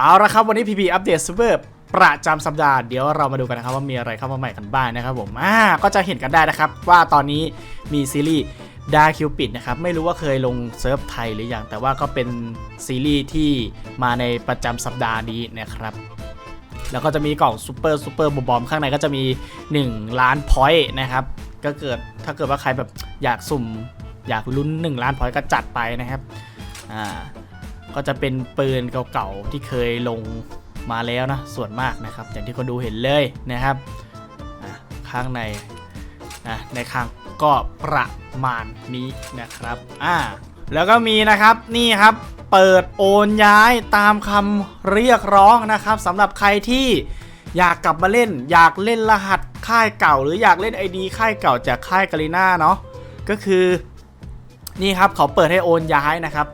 เอาละครับวันนี้พีพีอัปเดตซูเปอร์ประจำสัปดาห์เดี๋ยวเรามาดูกันนะครับว่ามีอะไรเข้ามาใหม่กันบ้างนะครับผมอ่าก็จะเห็นกันได้นะครับว่าตอนนี้มีซีรีส์ดาคิวปิดนะครับไม่รู้ว่าเคยลงเซิร์ฟไทยหรือยังแต่ว่าก็เป็นซีรีส์ที่มาในประจำสัปดาห์นี้นะครับแล้วก็จะมีกล่องซูเปอร์ซูเปอร์บอมข้างในก็จะมี 1 ล้านพอยต์นะครับก็เกิดถ้าเกิดว่าใครแบบอยากสุ่มอยากลุ้น 1 ล้านพอยต์ก็จัดไปนะครับอ่า ก็จะเป็นปืนเก่าๆที่เคยลงมาแล้วนะส่วนมากนะครับ อย่างที่คนดูเห็นเลยนะครับข้างในอะในข้างก็ประมาณนี้นะครับอ่าแล้วก็มีนะครับนี่ครับเปิดโอนย้ายตามคำเรียกร้องนะครับสำหรับใครที่อยากกลับมาเล่น อยากเล่นรหัสค่ายเก่า หรืออยากเล่น ID ค่ายเก่าจากค่ายกาลิน่าเนาะก็คือนี่ครับเขาเปิดให้โอนย้ายนะครับ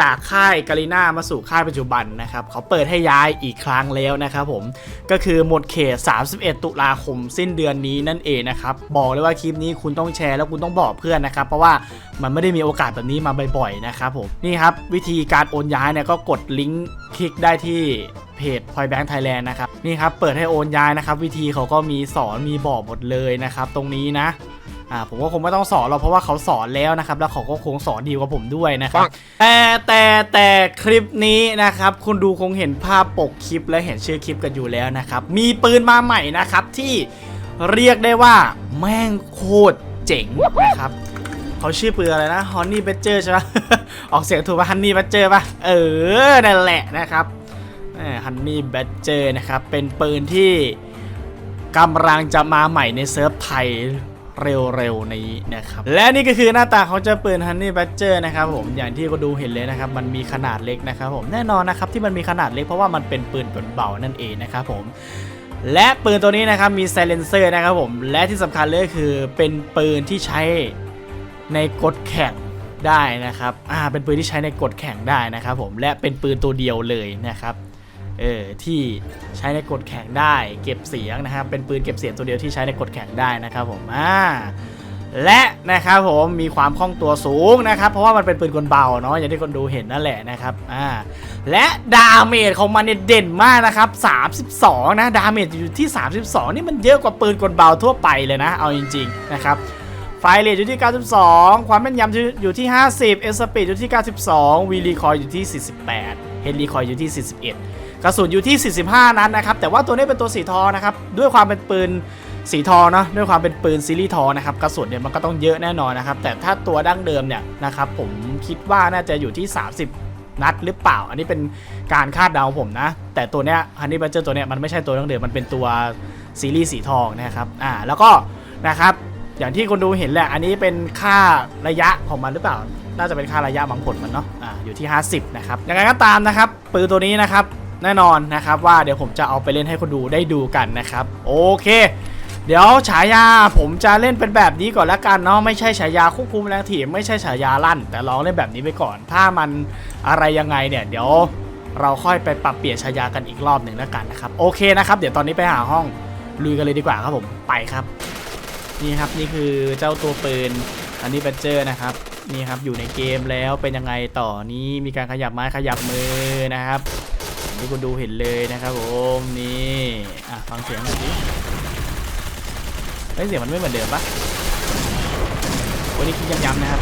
จากค่ายกาลิน่ามาสู่ค่ายปัจจุบันนะครับเขาเปิดให้ย้ายอีกครั้งแล้วนะครับผมก็คือหมดเขต 31 ตุลาคมสิ้นเดือนนี้นั่นเองนะครับบอกเลยว่าคลิปนี้คุณต้องแชร์แล้วคุณต้องบอกเพื่อนนะครับเพราะว่ามันไม่ได้มีโอกาสแบบนี้มาบ่อยๆนะครับผมนี่ครับวิธีการโอนย้ายเนี่ยก็กดลิงก์คลิกได้ที่เพจ Point Bank Thailand นะครับนี่ครับเปิดให้โอนย้ายนะครับวิธีเขาก็มีสอนมีบอกหมดเลยนะครับตรงนี้นะ อ่าผมก็คงไม่ต้องสอนหรอกเพราะว่าเขาสอนแล้วนะครับ แล้วเขาก็คงสอนดีกว่าผมด้วยนะครับแต่แต่แต่คลิปนี้นะครับ คุณดูคงเห็นภาพปกคลิปและเห็นชื่อคลิปกันอยู่แล้วนะครับ มีปืนมาใหม่นะครับที่เรียกได้ว่าแม่งโคตรเจ๋งนะครับเขาชื่อปืนอะไรนะฮอนนี่เบเจอร์ใช่ปะออกเสียงถูกป่ะฮันนี่เบเจอร์ป่ะเออนั่นแหละนะครับฮันนี่เบเจอร์นะครับเป็นปืนที่กำลังจะมาใหม่ในเซิร์ฟไทย เร็วๆนี้นะครับ และนี่ก็คือหน้าตาของเจ้าปืน Honey Badger นะครับผมอย่างที่ก็ดูเห็นเลยนะครับ มันมีขนาดเล็กนะครับผมแน่นอนนะครับที่มันมีขนาดเล็กเพราะว่ามันเป็นปืนเบานั่นเองนะครับผมและปืนตัวนี้นะครับมี silencer นะครับผมและที่สำคัญเลยคือเป็นปืนที่ใช้ในกฎแข่งได้นะครับ อ่า เป็นปืนที่ใช้ในกฎแข่งได้นะครับผม และเป็นปืนตัวเดียวเลยนะครับ เออที่ใช้ในกดแข่งได้เก็บเสียงนะครับเป็นปืนเก็บเสียงตัวเดียวที่ใช้ในกดแข่งได้นะครับผมอ่าและนะครับผมมีความคล่องตัวสูงนะครับเพราะว่ามันเป็นปืนกลเบาเนาะอย่างที่คนดูเห็นนั่นแหละนะครับอ่าและดาเมจของมันเนี่ยเด่นมากนะครับ32 นะดาเมจอยู่ที่ 32 นี่มันเยอะกว่าปืนกลเบาทั่วไปเลยนะ เอาจริง ๆ นะครับไฟเรทอยู่ที่ 92 ความแม่นยำอยู่ที่ 50 เอสปีดอยู่ที่ 92 วีรีคอยอยู่ที่ 48 เฮดรีคอยอยู่ที่ 41 กระสุนอยู่ที่ 45 นัดนะครับ แต่ว่าตัวนี้เป็นตัวสีทองนะครับ ด้วยความเป็นปืนสีทองเนาะด้วยความเป็นปืนซีรีส์ทองนะครับกระสุนเนี่ยมันก็ต้องเยอะแน่นอนนะครับ แต่ถ้าตัวดั้งเดิมเนี่ยนะครับผมคิดว่าน่าจะอยู่ที่ 30 นัดหรือเปล่า อันนี้เป็นการคาดเดาผมนะ แต่ตัวเนี้ยฮันนี่บัจเจอร์ตัวเนี้ยมันไม่ใช่ตัวดั้งเดิมมันเป็นตัวซีรีส์สีทองนะครับอ่าแล้วก็นะครับอย่างที่คนดูเห็นแหละ อันนี้เป็นค่าระยะของมันหรือเปล่า น่าจะเป็นค่าระยะบางผลมันเนาะ อ่า อยู่ที่ 50 นะครับ ยังไงก็ตามนะครับ ปืนตัวนี้นะครับ แน่นอนนะครับว่าเดี๋ยวผมจะเอาไปเล่นให้คนดูได้ดูกันนะครับ โอเค เดี๋ยวฉายาผมจะเล่นเป็นแบบนี้ก่อนละกันเนาะไม่ใช่ฉายาควบคุมแรงถีบไม่ใช่ฉายาลั่น แต่ลองเล่นแบบนี้ไปก่อน ถ้ามันอะไรยังไงเนี่ยเดี๋ยวเราค่อยไปปรับเปลี่ยนฉายากันอีกรอบหนึ่งแล้วกันนะครับโอเคนะครับ เดี๋ยวตอนนี้ไปหาห้องลุยกันเลยดีกว่าครับผมไปครับ นี่ครับนี่คือเจ้าตัวปืนอันนี้เบเจอร์นะครับนี่ครับอยู่ในเกมแล้วเป็นยังไงต่อนี้มีการขยับไม้ขยับมือนะครับ อย่างที่คุณดูเห็นเลยนะครับผมนี่อะฟังเสียงหน่อยสิเฮ้ยเสียงมันไม่เหมือนเดิมปะวันนี้คิดย้ำๆนะครับ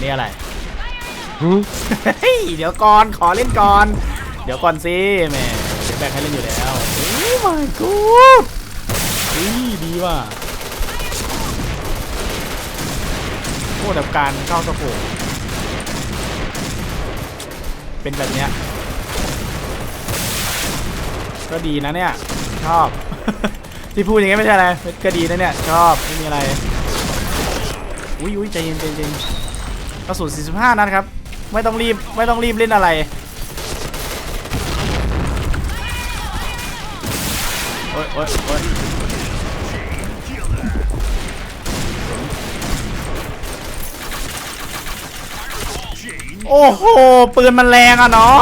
นี่อะไรเฮ้ยเดี๋ยวก่อนขอเล่นก่อน เดี๋ยวก่อนสิแหม่เดี๋ยวแบ่งให้เล่นอยู่แล้วโอ้ my god ดีดีว่ะ โคตรแบบการเข้าสะโพกเป็นแบบเนี้ย ก็ดีนะเนี่ย ชอบ ที่พูดอย่างงี้ไม่ใช่อะไรก็ดีนะเนี่ย ชอบ ไม่มีอะไร อุ้ยอุ้ยใจเย็นใจเย็นกระสุน45 นัดครับ ไม่ต้องรีบ ไม่ต้องรีบเล่นอะไร โอ้โห ปืนมันแรงอะเนาะ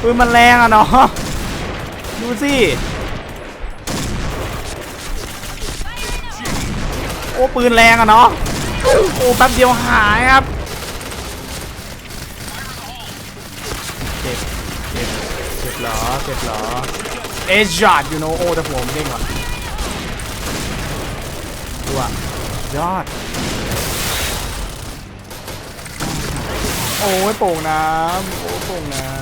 ปืนมันแรงอะเนาะ ดูสิ โอ้ ปืนแรงอะเนาะ โอ้แป๊บเดียวหายครับเจ็บเจ็บเจ็บเหรอเจ็บเหรอเอชาร์ดยูโนโอ้แต่ผมเด้งว่ะดูอะยอด โอ้ยโป่งน้ำโอ้โป่งน้ำ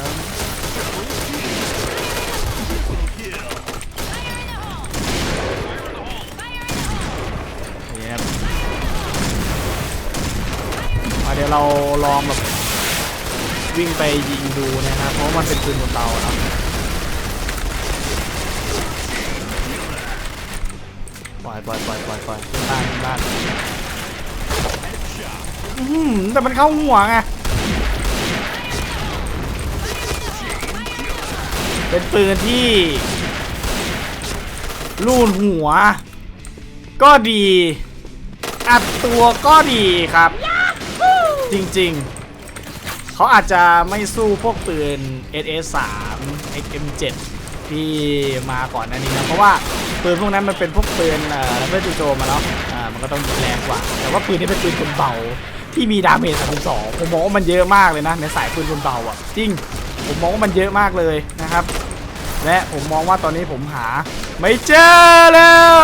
นี่ครับมเดี๋ยวเราลองแบบวิ่งไปยิงดูนะครับ เพราะมันเป็นปืนบนเตาเนาะปล่อยปล่อยปล่อยปล่อยปล่อยขึ้นบ้านขึ้นบ้านอื้อหือแต่มันเข้าหัวไง เป็นปืนที่ลูนหัว ก็ดี อัดตัวก็ดีครับ จริงๆ เขาอาจจะไม่สู้พวกปืน SS3 XM7 ที่มาก่อนหน้านี้นะเพราะว่าปืนพวกนั้นมันเป็นพวกปืนเอ่อแล้วเพื่อจูโจมาแล้วอ่ามันก็ต้องแรงกว่า แต่ว่าปืนนี้เป็นปืนคนเบาที่มีดาเมจ32ผมมองว่ามันเยอะมากเลยนะในสายปืนคนเบาอะจริงผมมองว่ามันเยอะมากเลยนะครับ และผมมองว่าตอนนี้ผมหา ไม่เจอแล้ว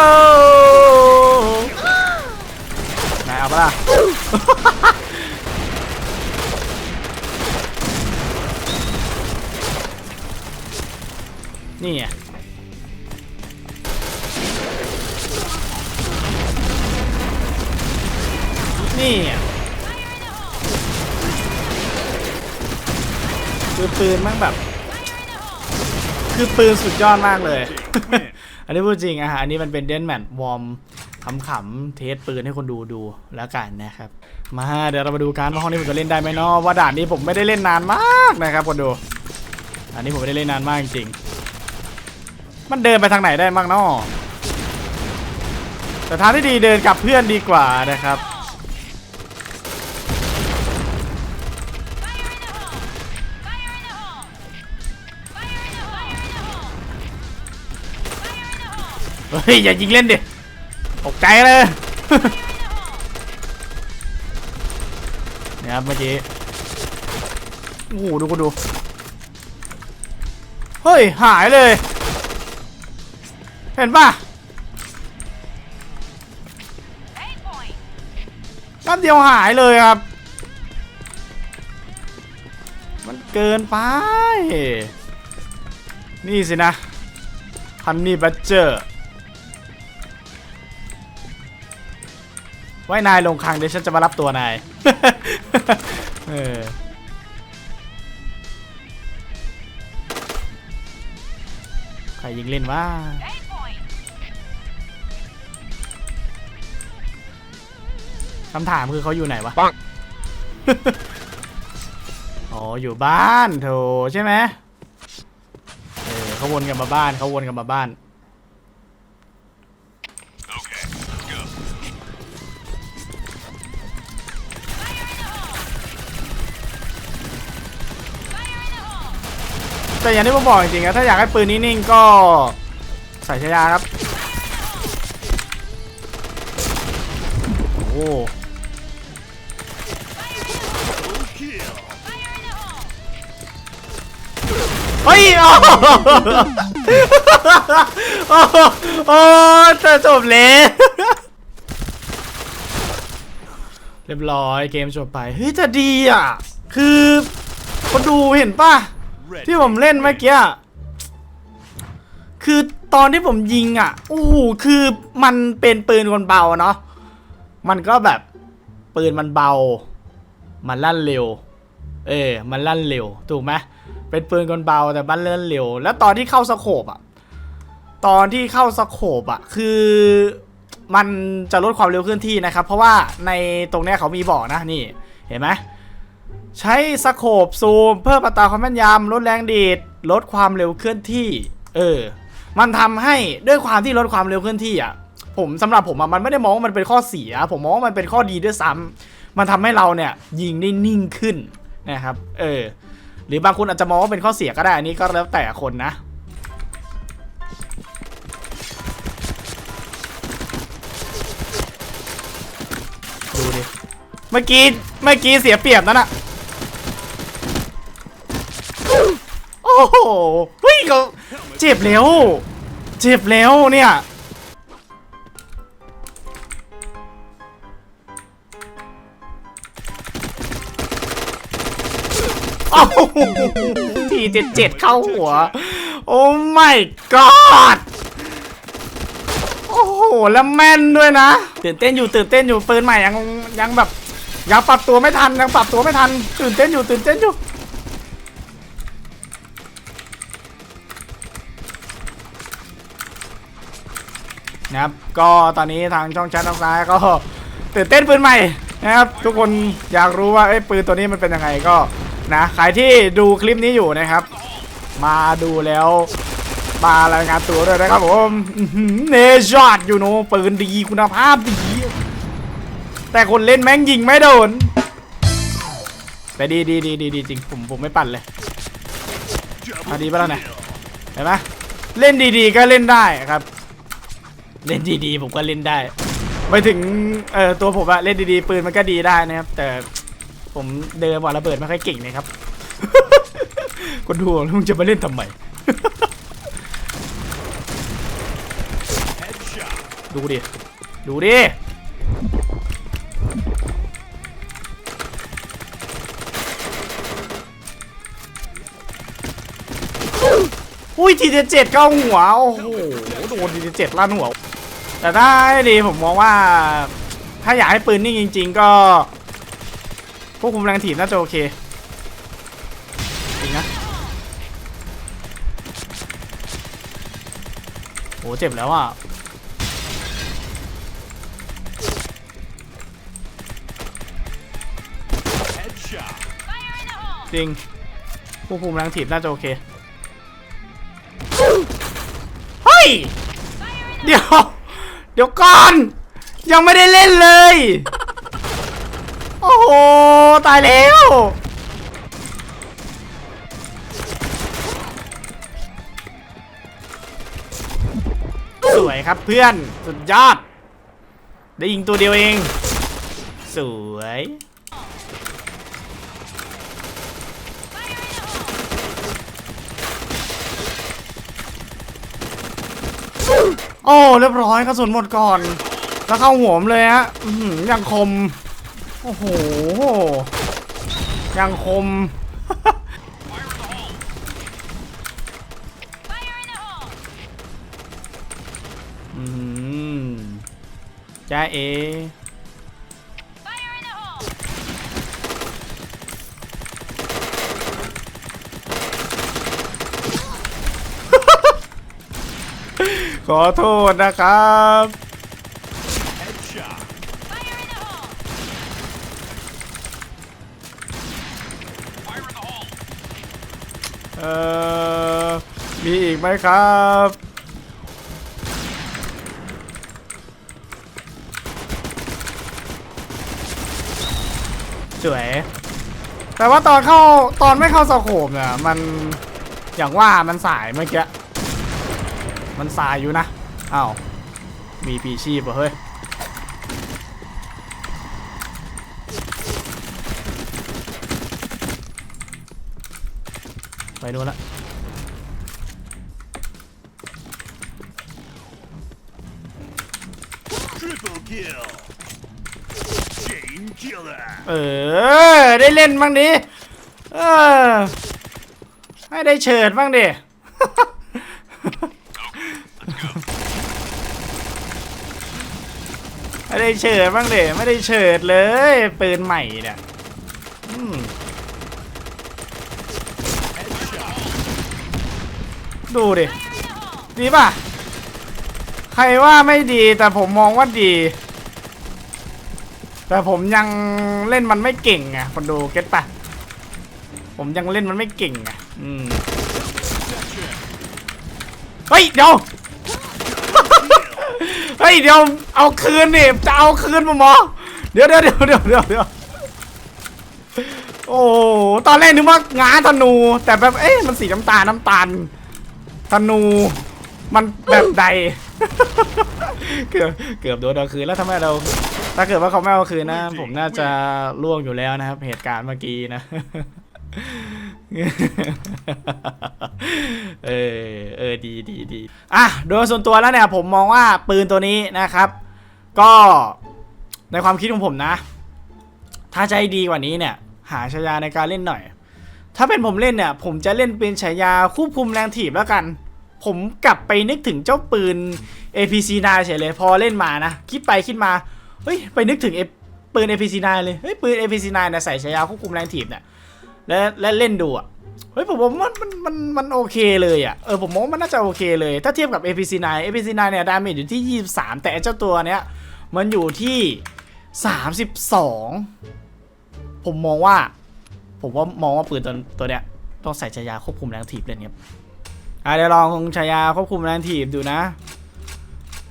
นายเอาปะล่ะนี่ไงนี่คือปืนมันแบบ คือปืนสุดยอดมากเลย อันนี้พูดจริงอะฮะอันนี้มันเป็นเดนแมทวอร์มขำๆเทสปืนให้คนดูดูแล้วกันนะครับ มาเดี๋ยวเรามาดูการว่าห้องนี้ผมจะเล่นได้ไหมเนาะว่าด่านนี้ผมไม่ได้เล่นนานมากนะครับคนดู อันนี้ผมไม่ได้เล่นนานมากจริงๆมันเดินไปทางไหนได้บ้างเนาะแต่ทางที่ดีเดินกับเพื่อนดีกว่านะครับ เฮ้ย อย่ายิงเล่นดิตกใจเลยนี่ยครับเมื่อกี้โอ้โหดูกูดู เฮ้ย หายเลย เห็นป่ะแป๊บเดียวหายเลยครับ มันเกินไป นี่สินะฮันนี่บัตเจอร์ ไว้นายลงคลังเดี๋ยวฉันจะมารับตัวนายเออใครยิงเล่นวะคำถามคือเขาอยู่ไหนวะปังอ๋ออยู่บ้านโถใช่ไหมเออเขาวนกลับมาบ้านเขาวนกลับมาบ้าน แต่อย่างที่ผมบอกจริงๆนะถ้าอยากให้ปืนนี้นิ่งก็ใส่ชายาครับ โอ้โหเฮ้ยโอ้โหโอ้โหโอ้จะจบเลยเรียบร้อยเกมจบไป เฮ้ยจะดีอะ คือคนดูเห็นป่ะ ที่ผมเล่นเมื่อกี้คือตอนที่ผมยิงอะโอ้โหคือมันเป็นปืนคนเบาเนาะมันก็แบบปืนมันเบา มันลั่นเร็ว เออมันลั่นเร็วถูกไหมเป็นปืนคนเบาแต่มันลั่นเร็ว แล้วตอนที่เข้าสโคบอะ ตอนที่เข้าสโคบอะ คือมันจะลดความเร็วเคลื่อนที่นะครับ เพราะว่าในตรงเนี้ยเขามีบอกนะนี่ เห็นไหม ใช้สโคปซูม เพิ่มอัตราความแม่นยำลดแรงดีดลดความเร็วเคลื่อนที่ เออ มันทำให้ด้วยความที่ลดความเร็วเคลื่อนที่อะ ผมสำหรับผมอะมันไม่ได้มองว่ามันเป็นข้อเสีย ผมมองว่ามันเป็นข้อดีด้วยซ้ำมันทำให้เราเนี่ยยิงได้นิ่งขึ้นนะครับ เออ หรือบางคนอาจจะมองว่าเป็นข้อเสียก็ได้อันนี้ก็แล้วแต่คนนะ เมื่อกี้เมื่อกี้เสียเปรียบนั่นอะโอ้โหเฮ้ยเขาเจ็บแล้ว เจ็บแล้วเนี่ยโอ้โหทีเจ็ดเจ็ดเข้าหัว โอ้ my god โอ้โห แล้วแม่นด้วยนะ ตื่นเต้นอยู่ตื่นเต้นอยู่ปืนใหม่ยังยังแบบ ยังปรับตัวไม่ทันยังปรับตัวไม่ทันตื่นเต้นอยู่ตื่นเต้นอยู่นะครับก็ตอนนี้ทางช่องแชททางซ้ายก็ตื่นเต้นปืนใหม่นะครับทุกคนอยากรู้ว่าไอ้ปืนตัวนี้มันเป็นยังไงก็นะใครที่ดูคลิปนี้อยู่นะครับ มาดูแล้วมารายงานตัวด้วยนะครับผมเนชอดอยู่โนปืนดีคุณภาพดี แต่คนเล่นแม่งยิงไม่โดน แต่ดีดีดีดีดีจริงผมผมไม่ปั่นเลยมาดีปะแล้วเนี่ยเห็นไหมเล่นดีๆก็เล่นได้ครับ เล่นดีๆผมก็เล่นได้ไปถึงเอ่อตัวผมอะเล่นดีๆปืนมันก็ดีได้นะครับ แต่ผมเดินบอลระเบิดไม่ค่อยเก่งนะครับคนดูแล้วมึงจะมาเล่นทำไมดูดิ ดูดิ ยทีเจ็ดเข้าหัว โอ้โห โดนทีเจ็ดลั่นหัว แต่ถ้าให้ดีผมมองว่า ถ้าอยากให้ปืนนิ่งจริง ๆ ก็ควบคุมแรงถีบน่าจะโอเคจริงนะโหเจ็บแล้วอะจริงควบคุมแรงถีบน่าจะโอเค เฮ้ยเดี๋ยว เดี๋ยวก่อน ยังไม่ได้เล่นเลย โอ้โห ตายแล้ว สวยครับเพื่อน สุดยอด ได้ยิงตัวเดียวเอง สวย อ้เรียบร้อยกระสุนหมดก่อน แล้วเข้าหัวผมเลยฮะอื้อหือยังคม โอ้โหยังคมอืมจ้าเอ ขอโทษนะครับ เอ่อ มีอีกไหมครับ สวย แต่ว่าตอนเข้าตอนไม่เข้าสโคปเนี่ยมันอย่างว่ามันสายเมื่อกี้ มันสายอยู่นะอ้าวมีปีชีพเหรอเฮ้ยไปดูนละ Triple kill. Chain killer. เออ ได้เล่นบ้างดิ เออ ให้ได้เฉิดบ้างดิ ไม่ได้เฉิดบ้างเดิไม่ได้เฉิดเลยปืนใหม่เนี่ยดูดิ ดีป่ะ ใครว่าไม่ดีแต่ผมมองว่าดี แต่ผมยังเล่นมันไม่เก่งไงคนดูเก็ตป่ะ ผมยังเล่นมันไม่เก่งไงอืมเฮ้ยเดี๋ยว ยเดี๋ยวเอาคืนดิจะเอาคืนมาหมอเดี๋ยวเดี๋ยวเดี๋ยวเดี๋ยวเดี๋ยวโอ้ตอนแรกนึกว่าง้าธนู แต่แบบเอ๊ะมันสีน้ำตาลน้ำตาลธนู มันแบบใด เกือบเกือบโดนเอาคืนแล้วทำไมเรา ถ้าเกิดว่าเขาไม่เอาคืนนะ ผมน่าจะล่วงอยู่แล้วนะครับ เหตุการณ์เมื่อกี้นะ เออเออดีดีดีอะโดยส่วนตัวแล้วเนี่ยผมมองว่าปืนตัวนี้นะครับ ก็ในความคิดของผมนะ ถ้าใจดีกว่านี้เนี่ย หาฉายาในการเล่นหน่อย ถ้าเป็นผมเล่นเนี่ย ผมจะเล่นเป็นฉายาควบคุมแรงถีบแล้วกัน ผมกลับไปนึกถึงเจ้าปืน APC9 เฉยเลยพอเล่นมานะคิดไปคิดมาเฮ้ยไปนึกถึงปืน APC9 เลยเฮ้ยปืน APC9 เนี่ยใส่ฉายาควบคุมแรงถีบเนี่ย และและเล่นดูอะเฮ้ยผมว่ามันมันมันมันโอเคเลยอะเออผมมองว่ามันน่าจะโอเคเลย ถ้าเทียบกับ APC9 APC9 เนี่ยดาเมจอยู่ที่ 23 แต่เจ้าตัวเนี้ยมันอยู่ที่ 32 ผมมองว่า ผมว่ามองว่าปืนตัวตัวเนี้ยต้องใส่ฉายาควบคุมแรงถีบเลยเนี่ยอะเดี๋ยวลองฉายาควบคุมแรงถีบดูนะ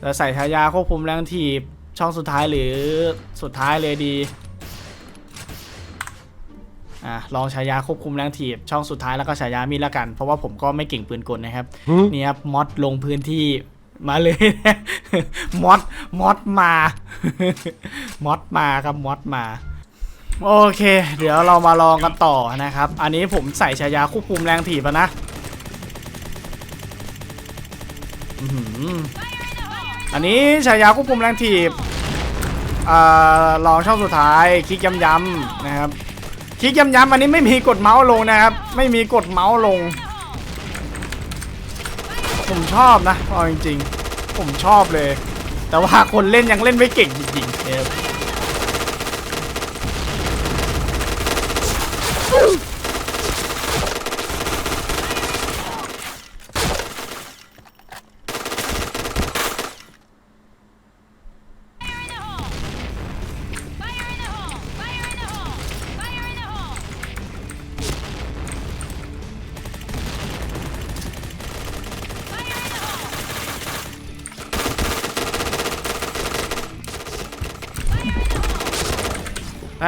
จะใส่ฉายาควบคุมแรงถีบช่องสุดท้ายหรือสุดท้ายเลยดี อะลองฉายาควบคุมแรงถีบ ช่องสุดท้ายแล้วก็ฉายามีดละกัน เพราะว่าผมก็ไม่เก่งปืนกลนะครับ นี่ครับมอดลงพื้นที่มาเลย มอดมอดมามอดมาครับมอดมาโอเค เดี๋ยวเรามาลองกันต่อนะครับ อันนี้ผมใส่ฉายาควบคุมแรงถีบแล้วนะอื้อหืออันนี้ฉายาควบคุมแรงถีบอ่าลองช่องสุดท้ายคลิกย้ำๆนะครับ คลิกย้ำๆอันนี้ไม่มีกดเมาส์ลงนะครับ ไม่มีกดเมาส์ลง ผมชอบนะเอาจริงๆ ผมชอบเลย แต่ว่าคนเล่นยังเล่นไม่เก่งจริงๆนะครับ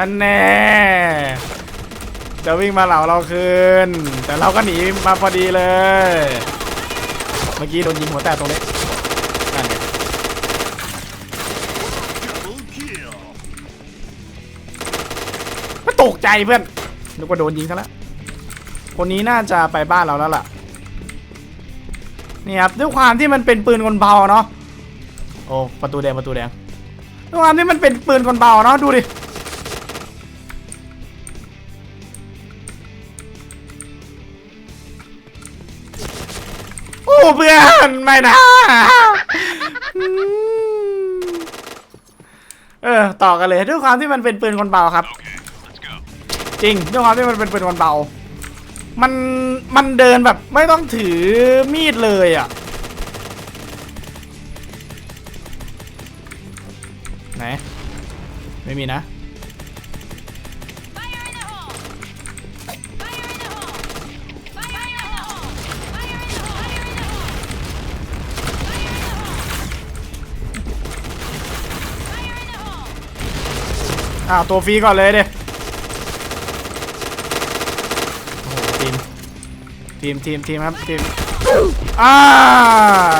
นั่นแน่จะวิ่งมาเหล่าเราคืน แต่เราก็หนีมาพอดีเลย เมื่อกี้โดนยิงหัวแตกตรงนี้นั่นไง Double kill. ไม่ตกใจเพื่อนนึกว่าโดนยิงซะแล้วคนนี้น่าจะไปบ้านเราแล้วล่ะ นี่ครับด้วยความที่มันเป็นปืนคนเบาเนาะ โอ้ประตูแดงประตูแดงด้วยความที่มันเป็นปืนคนเบาเนาะดูดิ เพื่อนไม่นะอืมเออต่อกันเลยด้วยความที่มันเป็นปืนคนเบาครับ จริงด้วยความที่มันเป็นปืนคนเบา มันมันเดินแบบไม่ต้องถือมีดเลยอะไหนไม่มีนะ อ่าตัวฟรีก่อนเลยเด้โอ้โหทีมทีมทีมทีมครับทีมอ่า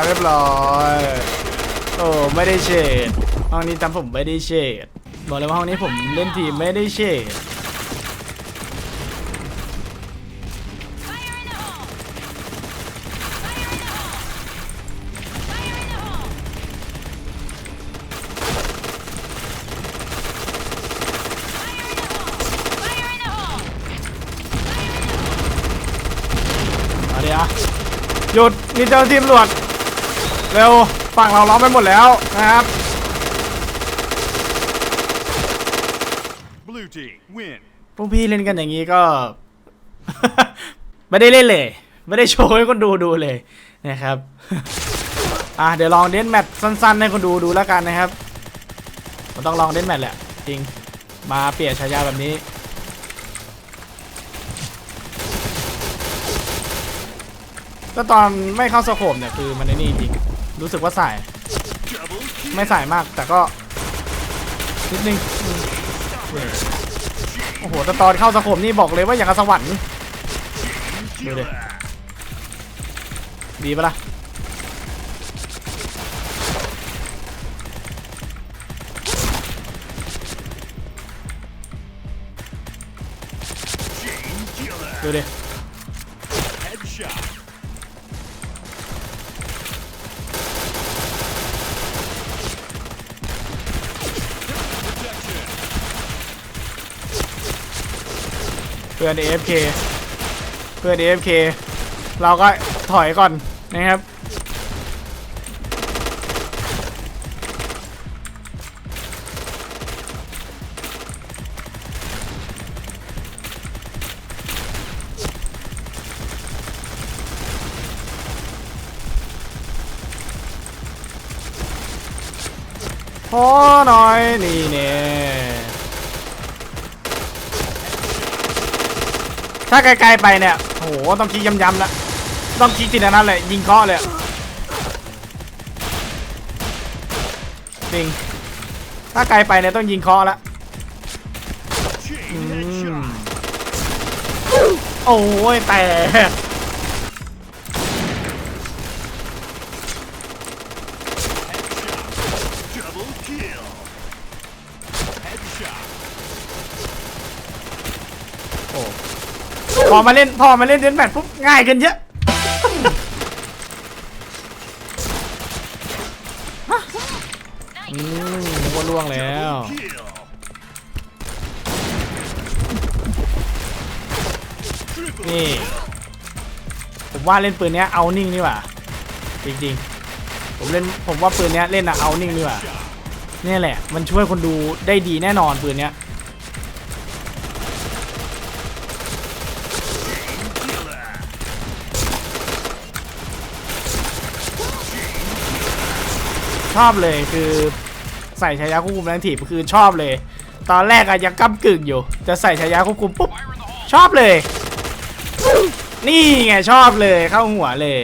เรียบร้อยโอ้ไม่ได้เฉดห้องนี้จำผมไม่ได้เฉดบอกเลยว่าห้องนี้ผมเล่นทีมไม่ได้เฉด ดี๋ยวหยุดนี่เจ้าทีมตำรวจเร็วฝั่งเราล้อมไปหมดแล้วนะครับ Blue team win. พวกพี่เล่นกันอย่างนี้ก็ ไม่ได้เล่นเลย ไม่ได้โชว์ให้คนดูดูเลยนะครับ อะเดี๋ยวลองเดนแมทสั้นๆ ให้คนดูดูแล้วกันนะครับ มันต้องลองเดนแมทแหละ จริงมาเปลี่ยนฉายาแบบนี้ ถ้าตอนไม่เข้าสโคปเนี่ยคือมันในนี่จริงรู้สึกว่าสายไม่สายมากแต่ก็นิดนึงโอ้โหแต่ตอนเข้าสโคปนี่บอกเลยว่าอย่างกับสวรรค์ดูดิดีปะล่ะดูดิ พื่อน AFK เพื่อน AFK เราก็ถอยก่อนนะครับ พอหน่อย นี่เนี่ย ถ้าไกลๆไปเนี่ยโหต้องคิดย้ำๆแล้วต้องคิดจินตนาการเลยยิงเคาะเลยจริงถ้าไกลไปเนี่ยต้องยิงเคาะแล้ว Chain Mm. headshot. โอ้ยแต่ อมาเล่นพอมาเล่นเดนแมทปุ๊บง่ายขึ้นเยอะอืมนึกว่าล่วงแล้ว Double kill. Triple นี่ kill. ผมว่าเล่นปืนเนี้ยเอานิ่งนี่หว่าจริงๆ ผมเล่นผมว่าปืนเนี้ยเล่นอะเอานิ่งนี่หว่า Shot. เนี่ยแหละ มันช่วยคนดูได้ดีแน่นอนปืนเนี้ย ชอบเลยคือใส่ฉายาควบคุมแรงถีบคือชอบเลย ตอนแรกอะยังก้ากึ่งอยู่ จะใส่ฉายาควบคุมปุ๊บชอบเลย นี่ไงชอบเลยเข้าหัวเลย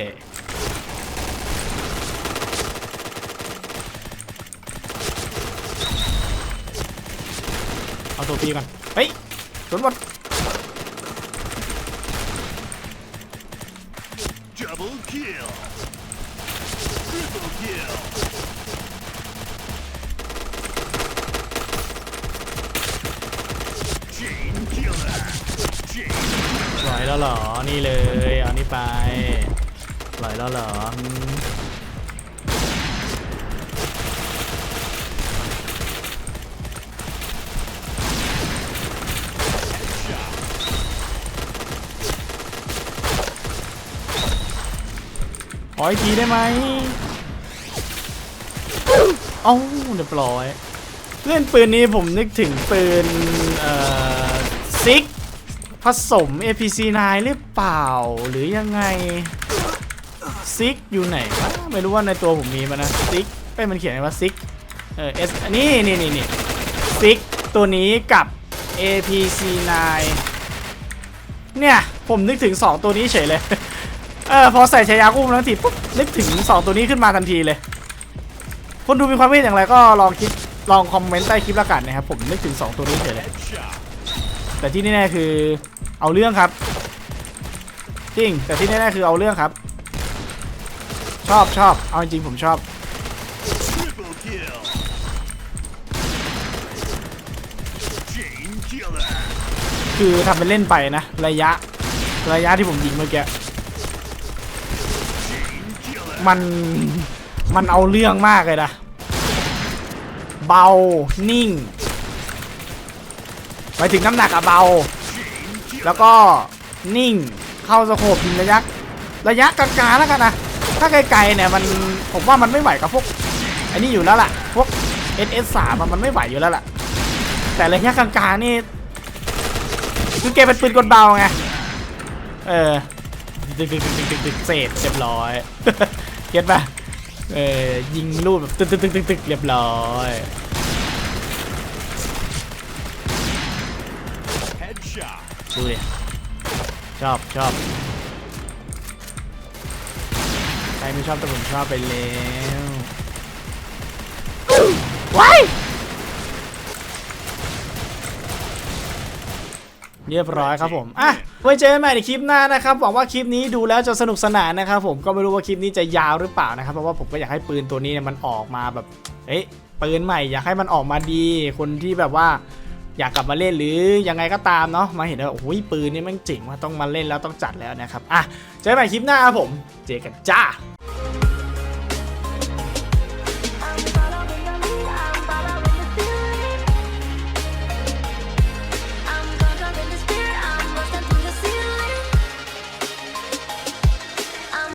เอาตัวพีก่อนเฮ้ยสวนหมด แล้วเหรอ นี่เลย เอานี่ไปล่อยแล้วเหรอ ขออีกทีได้ไหมเอ้าเรียบร้อย เล่นปืนนี้ผมนึกถึงปืน เอ่อซิก ผสม APC9 หรือเปล่า หรือยังไงซิกอยู่ไหนวะไม่รู้ว่าในตัวผมมีมันนะซิกไปมันเขียนว่าซิกเออ S อันนี้นี่นี่นี่ซิกตัวนี้กับ APC9 เนี่ย ผมนึกถึง 2 ตัวนี้เฉยเลย เออ พอใส่ชายากุ้มแล้วทีปุ๊บนึกถึง 2 ตัวนี้ขึ้นมาทันทีเลย คนดูมีความคิดอย่างไรก็ลองคิดลองคอมเมนต์ใต้คลิปละกันนะครับ ผมนึกถึง 2 ตัวนี้เฉยเลย แต่ที่แน่ๆคือเอาเรื่องครับ จริง แต่ที่แน่ๆคือเอาเรื่องครับ ชอบชอบเอาจริงๆผมชอบ Triple kill. Chain killer. คือทำเป็นเล่นไปนะ ระยะ ระยะที่ผมยิงเมื่อกี้ Chain killer. มันมันเอาเรื่องมากเลยนะ เบานิ่ง หมายถึงน้ำหนักอะเบา Chain killer. แล้วก็นิ่งเข้าสโคปยิงระยะระยะกลางๆแล้วกันนะ ถ้าไกลๆเนี่ยมันผมว่ามันไม่ไหวกับพวกอันนี้อยู่แล้วล่ะ พวก SS3 อะมันไม่ไหวอยู่แล้วล่ะ แต่ระยะกลางๆนี่คือเกมเป็นปืนกลเบาไง เออดึกดึกดึกดึกดึกเศษเรียบร้อยเก็ตป่ะเออยิงลูดแบบตึกตึกตึกตึกตึกเรียบร้อย ดูดิชอบชอบใครไม่ชอบแต่ผมชอบไปแล้วว้ายเรียบร้อยครับผม อะ ไว้เจอกันใหม่ในคลิปหน้านะครับ หวังว่าคลิปนี้ดูแล้วจะสนุกสนานนะครับผม ก็ไม่รู้ว่าคลิปนี้จะยาวหรือเปล่านะครับ เพราะว่าผมก็อยากให้ปืนตัวนี้เนี่ยมันออกมาแบบ เอ๊ะปืนใหม่อยากให้มันออกมาดี คนที่แบบว่า อยากกลับมาเล่นหรือยังไงก็ตามเนาะมาเห็นว่าโอ้ยปืนนี่มันเจ๋งว่าต้องมาเล่นแล้วต้องจัดแล้วนะครับอะเจอกันใหม่คลิปหน้าครับผม เจอกันจ้า